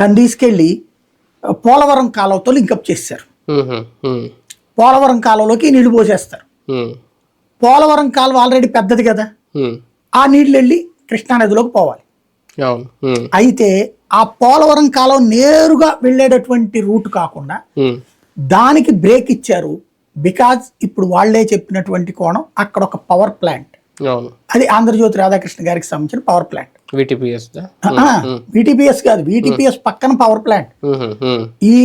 దాన్ని తీసుకెళ్ళి పోలవరం కాలువతో లింకప్ చేశారు ఉమ్, పోలవరం కాలువలోకి నీళ్ళు పోసేస్తారు. పోలవరం కాలువ ఆల్రెడీ పెద్దది కదా. ఆ నీళ్ళు వెళ్ళి కృష్ణానదిలోకి పోవాలి. అయితే ఆ పోలవరం కాలువ నేరుగా వెళ్ళేటటువంటి రూట్ కాకుండా దానికి బ్రేక్ ఇచ్చారు బికాజ్ ఇప్పుడు వాళ్ళే చెప్పినటువంటి కోణం అక్కడ ఒక పవర్ ప్లాంట్ అది ఆంధ్రజ్యోతి రాధాకృష్ణ గారికి సంబంధించిన పవర్ ప్లాంట్ విటిపిఎస్ విటిపిఎస్ కాదు విటిపిఎస్ పక్కన పవర్ ప్లాంట్ ఈ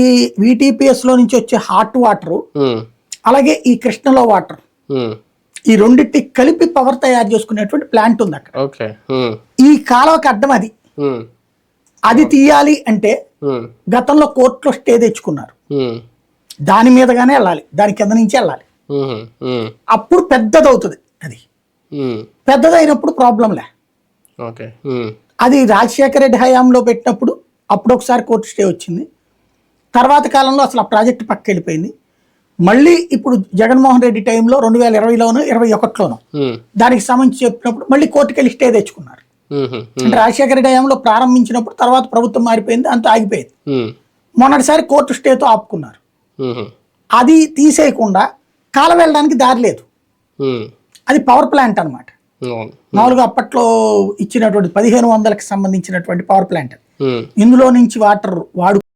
విటిపిఎస్లో నుంచి వచ్చే హాట్ వాటర్ అలాగే ఈ కృష్ణలో వాటర్ ఈ రెండింటి కలిపి పవర్ తయారు చేసుకునేటువంటి ప్లాంట్ ఉంది అక్కడ. ఈ కాలువకి అడ్డం అది. అది తీయాలి అంటే గతంలో కోర్టులో స్టే తెచ్చుకున్నారు. దాని మీదగానే వెళ్ళాలి దాని కింద నుంచి వెళ్ళాలి. అప్పుడు పెద్దది అవుతుంది అది. పెద్దదైనప్పుడు ప్రాబ్లంలే ఓకే అది రాజశేఖర రెడ్డి హయాంలో పెట్టినప్పుడు అప్పుడు ఒకసారి కోర్టు స్టే వచ్చింది. తర్వాత కాలంలో అసలు ఆ ప్రాజెక్ట్ పక్క వెళ్ళిపోయింది మళ్ళీ ఇప్పుడు జగన్మోహన్ రెడ్డి టైంలో రెండు వేల ఇరవైలోను ఇరవై ఒకటిలోను దానికి సంబంధించి చెప్పినప్పుడు మళ్ళీ కోర్టుకి వెళ్ళి స్టే తెచ్చుకున్నారు. అంటే రాజశేఖర రెడ్డి హయాంలో ప్రారంభించినప్పుడు తర్వాత ప్రభుత్వం మారిపోయింది అంత ఆగిపోయింది. మొన్నటిసారి కోర్టు స్టేతో ఆపుకున్నారు. అది తీసేయకుండా కాల వెళ్ళడానికి దారి లేదు. అది పవర్ ప్లాంట్ అన్నమాట. అవును. మామూలుగా అప్పట్లో ఇచ్చినటువంటి పదిహేను వందలకు సంబంధించినటువంటి పవర్ ప్లాంట్. ఇందులో నుంచి వాటర్ వాడు